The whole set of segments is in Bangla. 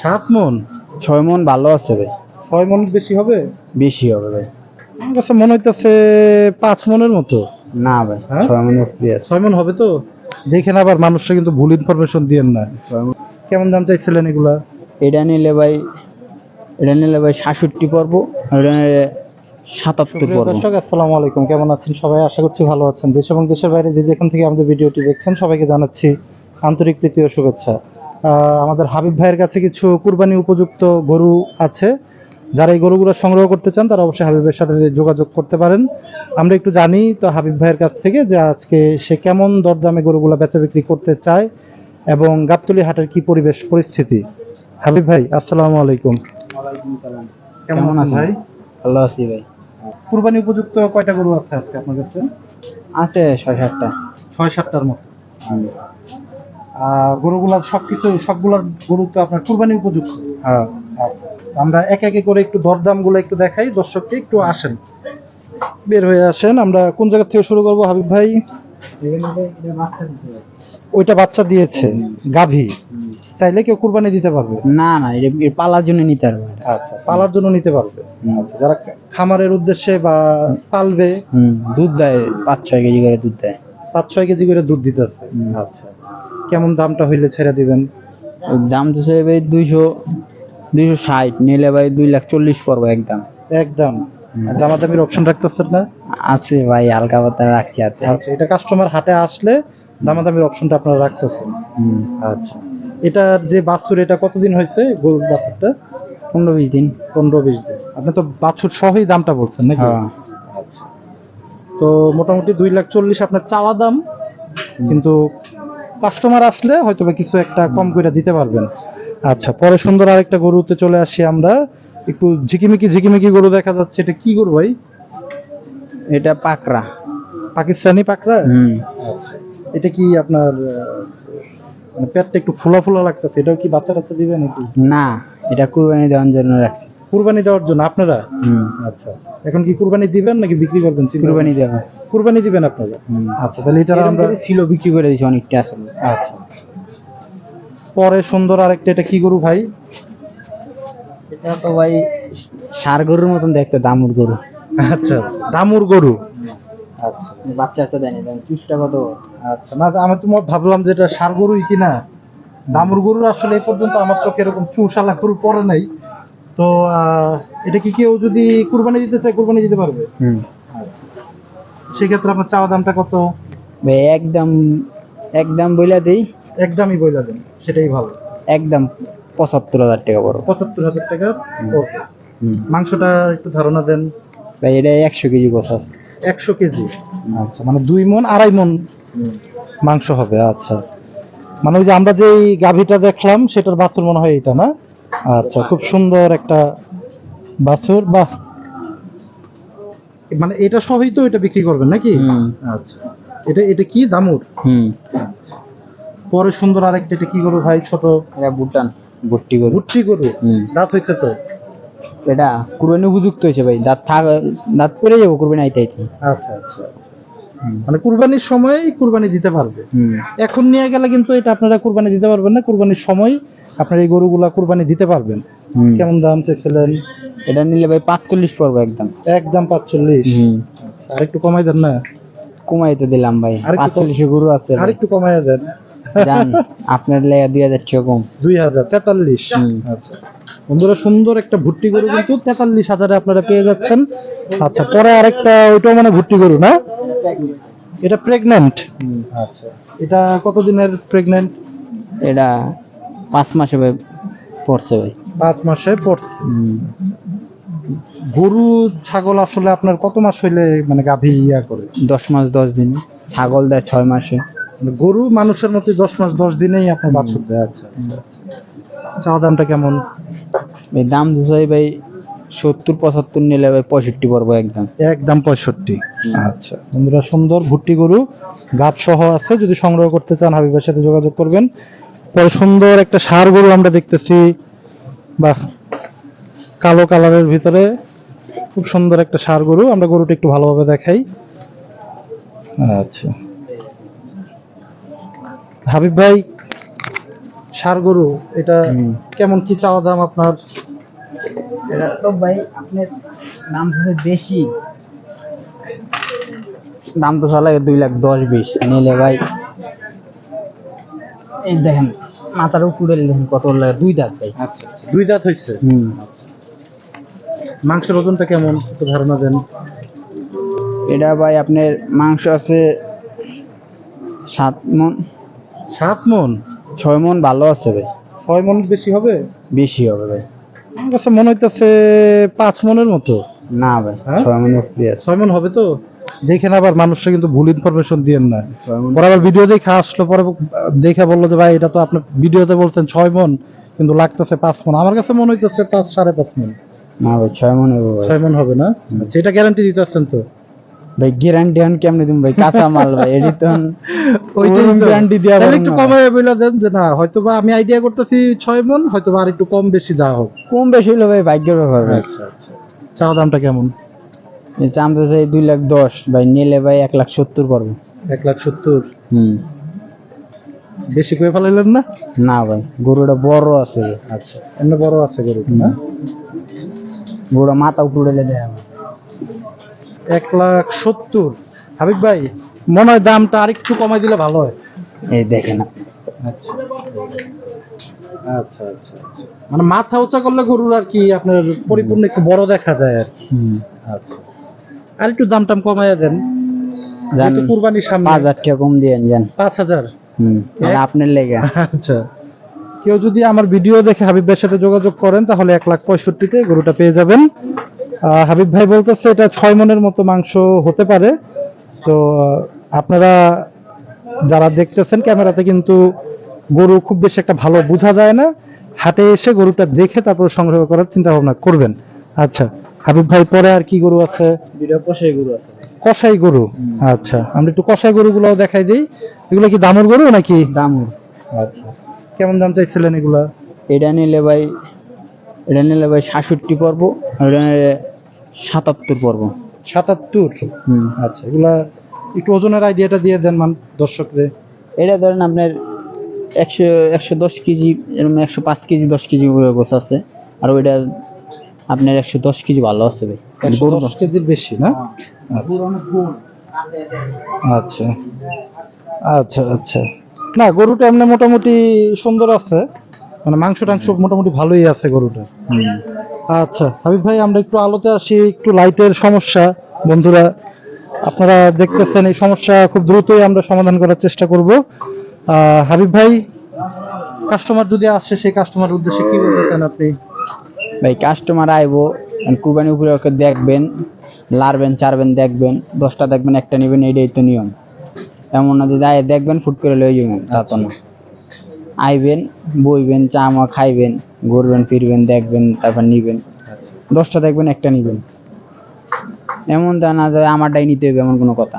সাত মন? ছয় মন ভালো আছে ভাই। ছয় মন বেশি হবে? বেশি হবে ভাই। আমার কাছে মনে হইতেছে পাঁচ মনের মতো। না ভাই হ্যাঁ? ছয় মন উপরে আছে। ছয় মন হবে তো? দেখেন আবার মানুষটা কিন্তু ভুল ইনফরমেশন দিয়েন না। ছয় মণ। কেমন দাম চাইছিলেন এগুলা? এটা নিলে ভাই এটা নিলে ভাই সাতষট্টি পর্ব আর এটা নিলে সাতাত্তর পর্ব দর্শক আসসালামু আলাইকুম। কেমন আছেন সবাই? আশা করছি ভালো আছেন। দেশ এবং দেশের বাইরে যে যেখান থেকে আমাদের ভিডিওটি দেখছেন সবাইকে জানাচ্ছি আন্তরিক প্রীতি ও শুভেচ্ছা। আমাদের হাবিব ভাইয়ের কাছে কিছু কুরবানি উপযুক্ত গরু আছে। যারা এই গরুগুলো সংগ্রহ করতে চান তারা অবশ্যই হাবিবের সাথে যোগাযোগ করতে পারেন। আমরা একটু জানি তো হাবিব ভাইয়ের কাছ থেকে যে আজকে সে কেমন দরদামে গরুগুলো বেচা বিক্রি করতে চায় এবং গাবতলি হাটের কি পরিবেশ পরিস্থিতি? হাবিব ভাই আসসালামু আলাইকুম। কেমন আছেন ভাই? ভালো আছি ভাই। কুরবানি উপযুক্ত কয়টা গরু আছে আজকে আপনার কাছে? আছে ছয় সাতটা। ছয় সাতটার মতো। আর গরুগুলার সবকিছু সবগুলার গরু তো আপনার কুরবানি উপযুক্ত। হ্যাঁ। আচ্ছা। আমরা এক একে করে একটু দরদামগুলো একটু দেখাই দর্শককে একটু আসেন। বের হয়ে আসেন আমরা কোন জায়গা থেকে শুরু করব হাবিব ভাই? ওইটা বাচ্চা দিয়েছে গাভী। চাইলে কেউ কুরবানি দিতে পারবে। না না পালার জন্য নিতে পারব এটা। আচ্ছা পালার জন্য নিতে পারবে। আচ্ছা যারা খামারের উদ্দেশ্যে বা পালবে দুধ দেয় পাঁচ ছয় কেজি করে দুধ দেয়। পাঁচ ছয় কেজি করে দুধ দিতে। আচ্ছা। কেমন দামটা হইলে ছেড়ে দিবেন? দাম তো সে ভাই দুইশো দুইশো ষাট নিলে ভাই দুই লাখ চল্লিশ পড়ব একদম। একদম। দামাদামির অপশন রাখতেছেন না? আছে ভাই হালকা পাতা রাখছি হাতে। আচ্ছা এটা কাস্টমার হাটে আসলে দামাদামির অপশনটা আপনারা রাখতেছেন। আচ্ছা। এটার যে বাছুর এটা কতদিন হয়েছে গরুর বাছুরটা? পনেরো বিশ দিন। পনেরো বিশ দিন। আপনি তো বাছুর সহই দামটা বলছেন নাকি? হ্যাঁ। আচ্ছা। তো মোটামুটি দুই লাখ চল্লিশ আপনার চাওয়া দাম কিন্তু কাস্টমার আসলে হয়তো বা কিছু একটা কম করে দিতে পারবেন। আচ্ছা পরে সুন্দর আরেকটা গরুতে চলে আসি আমরা। একটু ঝিকিমিকি ঝিকিমিকি গরু দেখা যাচ্ছে। এটা কি গরু ভাই? এটা পাকড়া। পাকিস্তানি পাকড়া? হুম। আচ্ছা এটা কি আপনার মানে পেটটা একটু ফোলা ফোলা লাগতেছে? এটাও কি বাচ্চা টাচ্চা দিবেন না এটা কুরবানি দেওয়ার জন্য রাখছি। কুরবানি দেওয়ার জন্য আপনারা? আচ্ছা আচ্ছা। এখন কি কুরবানি দিবেন নাকি বিক্রি করবেন কুরবানি? দেওয়া কুরবানি দিবেন আপনারা? আচ্ছা তাহলে এটা আমরা ছিল বিক্রি করে দিয়েছি অনেকটা আসলে। আচ্ছা। পরে সুন্দর আরেকটা এটা কি গরু ভাই? এটা তো ভাই সার গরুর মতন দেখতে দামুর গরু। আচ্ছা আচ্ছা। দামুর গরু? আচ্ছা। বাচ্চা আছে দেয়নি দেন চুষটা কত? আচ্ছা না আমি তো ভাবলাম যে এটা সার গরুই কিনা। দামুর গরুর আসলে এই পর্যন্ত আমার চোখে এরকম চুষালা গরু পড়ে নাই। তো এটা কি কেউ যদি কুরবানি দিতে চায় কুরবানি দিতে পারবে? আচ্ছা। সেক্ষেত্রে আপনার চাওয়া দামটা কত? ভাই একদম একদম বইলা দেই। একদমই বইলা দেন সেটাই ভালো। একদম পঁচাত্তর হাজার টাকা বড়। পঁচাত্তর হাজার টাকা? ওকে। মাংসটা একটু ধারণা দেন। ভাই এটা একশো কেজি বসাস একশো কেজি? আচ্ছা মানে দুই মন আড়াই মন মাংস হবে আচ্ছা। মানে ওই যে আমরা যে গাভীটা দেখলাম সেটার বাছুর মনে হয় এটা না? আচ্ছা খুব সুন্দর একটা বাছুর বাহ! মানে এটা সবই তো এটা বিক্রি করবেন নাকি? আচ্ছা এটা এটা কি দামুর? হুম। পরে সুন্দর আরেকটা এটা কি গরু ভাই ছোট? এটা ভুটান ভর্তি গরু। ভুট্টি গরু দাঁত হয়েছে তো? এটা কুরবানি উপযুক্ত হয়েছে ভাই দাঁত থাক দাঁত পরে যাব কুরবানি আইতে আইতে। আচ্ছা আচ্ছা মানে কুরবানির সময় কুরবানি দিতে পারবে। এখন নিয়ে গেলে কিন্তু এটা আপনারা কুরবানি দিতে পারবেন না কুরবানির সময় আপনার এই গরুগুলা কুরবানি দিতে পারবেন। কেমন দাম চাইছিলেন? এটা নিলে ভাই পাঁচচল্লিশ পড়ব একদম। একদম পাঁচচল্লিশ? হুম। আর একটু কমাই দেন না? কমাইতে দিলাম ভাই পাঁচচল্লিশে গরু আছে আর একটু কমাই দেন। জান আপনার লেগে দুই হাজার কম। দুই হাজার তেতাল্লিশ। আচ্ছা। বন্ধুরা সুন্দর একটা ভুট্টি গরু কিন্তু তেতাল্লিশ হাজারে আপনারা পেয়ে যাচ্ছেন। আচ্ছা পরে আরেকটা ওইটাও মানে ভুট্টি গরু না? এটা প্রেগনেন্ট আচ্ছা এটা কতদিনের প্রেগনেন্ট এটা পাঁচ মাসে ভাই পড়ছে ভাই। পাঁচ মাসে পড়ছে? গরু ছাগল আসলে আপনার কত মাস হইলে মানে গাভী ইয়া করে? দশ মাস দশ দিন। ছাগল দেয় ছয় মাসে। মানে গরু মানুষের মতো দশ মাস দশ দিনেই আপনার বাছুর দেয়। আচ্ছা আচ্ছা আচ্ছা। চাওয়া দামটা কেমন? এই দাম দুশো ভাই সত্তর পঁচাত্তর নিলে ভাই পঁয়ষট্টি পড়ব একদম। একদম পঁয়ষট্টি। আচ্ছা বন্ধুরা সুন্দর ভুট্টি গরু গাছ সহ আছে। যদি সংগ্রহ করতে চান হাবিবের সাথে যোগাযোগ করবেন। পরে সুন্দর একটা সার গরু আমরা দেখতেছি। বা কালো কালারের ভিতরে খুব সুন্দর একটা সার গরু। আমরা গরুটা একটু ভালোভাবে দেখাই। আচ্ছা। হাবিব ভাই ষাড় গরু এটা কেমন কি চাওয়া দাম আপনার? এটা তো ভাই আপনার দাম তো বেশি। দাম তো চলে দুই লাখ দশ বিশ। নিলে ভাই এই দেখেন মাথার উপরে দেখেন কত দুই দাঁত ভাই। আচ্ছা আচ্ছা দুই দাঁত হয়েছে হুম। মাংসের ওজনটা কেমন? একটু ধারণা দেন। এটা ভাই আপনার মাংস আছে সাত মন। সাত মন? ছয় মন ভালো আছে ভাই। ছয় মন বেশি হবে? বেশি হবে ভাই। আমার কাছে মনে হইতেছে পাঁচ মনের মতো। না ভাই হ্যাঁ? ছয় মন ছয় মন হবে তো? দেখেন আবার মানুষরা কিন্তু ভুল ইনফরমেশন দিয়েন না। পরে আবার ভিডিও দেখে আসলো পরে দেখে বলল যে ভাই এটা তো আপনি ভিডিওতে বলছেন ছয় মন কিন্তু লাগতেছে পাঁচ মন। আমার কাছে মনে হইতেছে পাঁচ সাড়ে পাঁচ মন। না ভাই ছয় মন হবে ছয় মন হবে না? আচ্ছা গ্যারান্টি দিতেছেন তো? ভাই গ্যারান্টি আন কেমনে দিম ভাই? কাঁচা মাল ভাই এডি ওইটাই গ্যারান্টি দেওয়া তাহলে একটু কমায় বলে দেন যে না হয়তো বা আমি আইডিয়া করতেছি ছয় মন হয়তো আর একটু কম বেশি যা হোক। কম বেশি হলো ভাই ভাগ্যের ব্যাপার আচ্ছা আচ্ছা। চাওয়া দামটা কেমন? চামতে চাই দুই লাখ দশ ভাই নিলে ভাই এক লাখ সত্তর পড়বে। এক লাখ সত্তর? হুম। বেশি করে ফেলাইলেন না? না ভাই গরুটা বড় আছে। আচ্ছা এমনি বড় আছে না? গরুটা মাথা উপরে দেয় এক লাখ সত্তর। হাবিব ভাই মনে হয় দামটা আরেকটু কমাই দিলে ভালো হয়। এই দেখে না আচ্ছা। আচ্ছা আচ্ছা আচ্ছা। মানে মাথা উঁচা করলে গরুর আর কি আপনার পরিপূর্ণ একটু বড় দেখা যায় আর কি। হুম। আচ্ছা। আর একটু দাম টাম কমাইয়া দেন। যেহেতু কুরবানির সামনে। পাঁচ হাজার টাকা কম দিয়ে যান। পাঁচ হাজার। হুম আপনার লেগে। আচ্ছা। কেউ যদি আমার ভিডিও দেখে হাবিব ভাইয়ের সাথে যোগাযোগ করেন তাহলে এক লাখ পঁয়ষট্টিতে গরুটা পেয়ে যাবেন। হাবিব ভাই বলতেছে এটা ছয় মনের মতো মাংস হতে পারে। তো আপনারা যারা দেখতেছেন ক্যামেরাতে কিন্তু গরু খুব বেশি একটা ভালো বোঝা যায় না। হাটে এসে গরুটা দেখে তারপর সংগ্রহ করার চিন্তা ভাবনা করবেন। আচ্ছা। হাবিব ভাই পরে আর কি গরু আছে? দুইটা কষাই গরু আছে। কসাই গরু? আচ্ছা আমরা একটু কসাই গরুগুলোও দেখাই দিই। এগুলো কি দামুর গরু নাকি? দামুর। আচ্ছা। কেমন দাম চাইছিলেন এগুলা? এটা নিলে ভাই এটা নিলে ভাই সাতষট্টি পর্ব আর এটা নিলে সাতাত্তর পর্ব সাতাত্তর? হুম। আচ্ছা এগুলা একটু ওজনের আইডিয়াটা দিয়ে দেন মান দর্শকরে। এটা ধরেন আপনার একশো একশো দশ কেজি এরকম একশো পাঁচ কেজি দশ কেজি গোছ আছে। আর ওইটা আপনার একশো দশ কেজি ভালো আছে ভাই। একশো গরু দশ কেজির বেশি না? আচ্ছা। আচ্ছা। আচ্ছা না গরুটা এমনি মোটামুটি সুন্দর আছে। মানে মাংস টাংস মোটামুটি ভালোই আছে গরুটা। হুম। আচ্ছা হাবিব ভাই আমরা একটু আলোতে আসি একটু লাইটের সমস্যা। বন্ধুরা আপনারা দেখতেছেন এই সমস্যা খুব দ্রুতই আমরা সমাধান করার চেষ্টা করব। আহ, হাবিব ভাই কাস্টমার যদি আসে সেই কাস্টমার উদ্দেশ্যে কি বলতে চান আপনি? ভাই কাস্টমার আইবো কুরবানি উপরে ওকে দেখবেন লারবেন চারবেন দেখবেন দশটা দেখবেন একটা নেবেন এইটাই তো নিয়ম। এমন না যদি আয় দেখবেন ফুট করে লয়ে যাবেন তা তো না। আইবেন বইবেন চা মা খাইবেন ঘুরবেন ফিরবেন দেখবেন তারপর নিবেন। দশটা দেখবেন একটা নিবেন। এমন তা না যে আমারটাই নিতে হবে এমন কোনো কথা।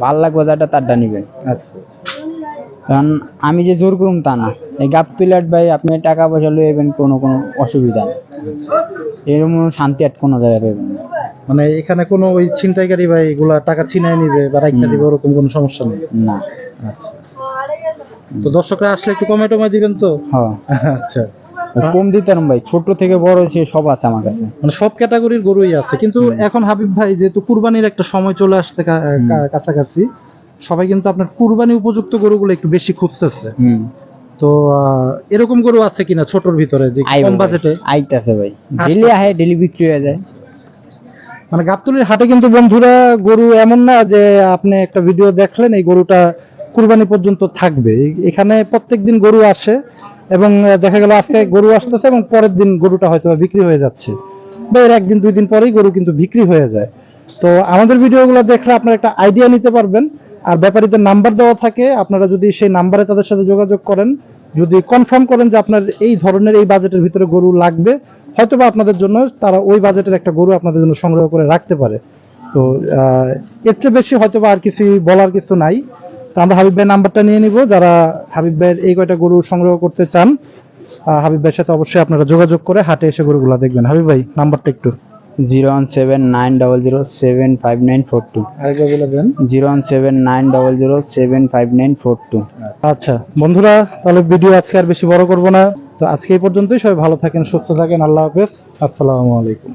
ভালো লাগবে যেটা তারটা নিবেন। আচ্ছা। কারণ আমি যে জোর করুম তা না। এই গাপ তুলাট ভাই আপনি টাকা পয়সা লয়ে যাবেন কোনো কোনো অসুবিধা নেই। এরকম শান্তি আর কোনো জায়গায় পাবেন না। মানে এখানে কোনো ওই ছিনতাইকারী ভাই এগুলা টাকা ছিনায় নিবে বা রাখতে দিবে ওরকম কোনো সমস্যা নেই? না। আচ্ছা। তো দর্শকরা আসলে একটু কমে টমে দিবেন তো? হ্যাঁ আচ্ছা। কম দিতাম ভাই ছোট থেকে বড় সে সব আছে আমার কাছে। মানে সব ক্যাটাগরির গরুই আছে। কিন্তু এখন হাবিব ভাই যেহেতু কুরবানির একটা সময় চলে আসছে কাছাকাছি সবাই কিন্তু আপনার কুরবানি উপযুক্ত গরুগুলো একটু বেশি খুঁজতেছে। তো এরকম গরু আছে কিনা ছোটর ভিতরে যে কম বাজেটে? আইতাছে ভাই। ডেলি আহে ডেলি বিক্রি হয়ে যায়। মানে গাবতলির হাটে কিন্তু বন্ধুরা গরু এমন না যে আপনি একটা ভিডিও দেখলেন এই গরুটা কুরবানি পর্যন্ত থাকবে। এখানে প্রত্যেকদিন গরু আসে এবং দেখা গেল আজকে গরু আসতেছে এবং পরের দিন গরুটা হয়তো বিক্রি হয়ে যাচ্ছে। বা এর একদিন দুই দিন পরেই গরু কিন্তু বিক্রি হয়ে যায়। তো আমাদের ভিডিওগুলো দেখলে আপনারা একটা আইডিয়া নিতে পারবেন। আর ব্যাপারীদের নাম্বার দেওয়া থাকে, আপনারা যদি সেই নাম্বারে তাদের সাথে যোগাযোগ করেন, যদি কনফার্ম করেন যে আপনার এই ধরনের এই বাজেটের ভিতরে গরু লাগবে, হয়তোবা আপনাদের জন্য তারা ওই বাজেটের একটা গরু আপনাদের জন্য সংগ্রহ করে রাখতে পারে। তো এর চেয়ে বেশি হয়তো বা আর কিছু বলার কিছু নাই। তো আমরা হাবিব ভাইয়ের নাম্বারটা নিয়ে নিব, যারা হাবিব ভাইয়ের এই কয়টা গরু সংগ্রহ করতে চান হাবিব ভাইয়ের সাথে অবশ্যই আপনারা যোগাযোগ করে হাটে এসে গরুগুলা দেখবেন। হাবিব ভাই, নাম্বারটা একটু। Zero one seven nine double zero seven five nine four two. আরেকবার বলে দেন। Zero one seven nine double zero seven five nine four two. আচ্ছা বন্ধুরা তাহলে ভিডিও আজকে আর বেশি বড় করব না। তো আজকে এই পর্যন্তই সবাই ভালো থাকেন সুস্থ থাকেন আল্লাহ হাফেজ। আসসালামু আলাইকুম।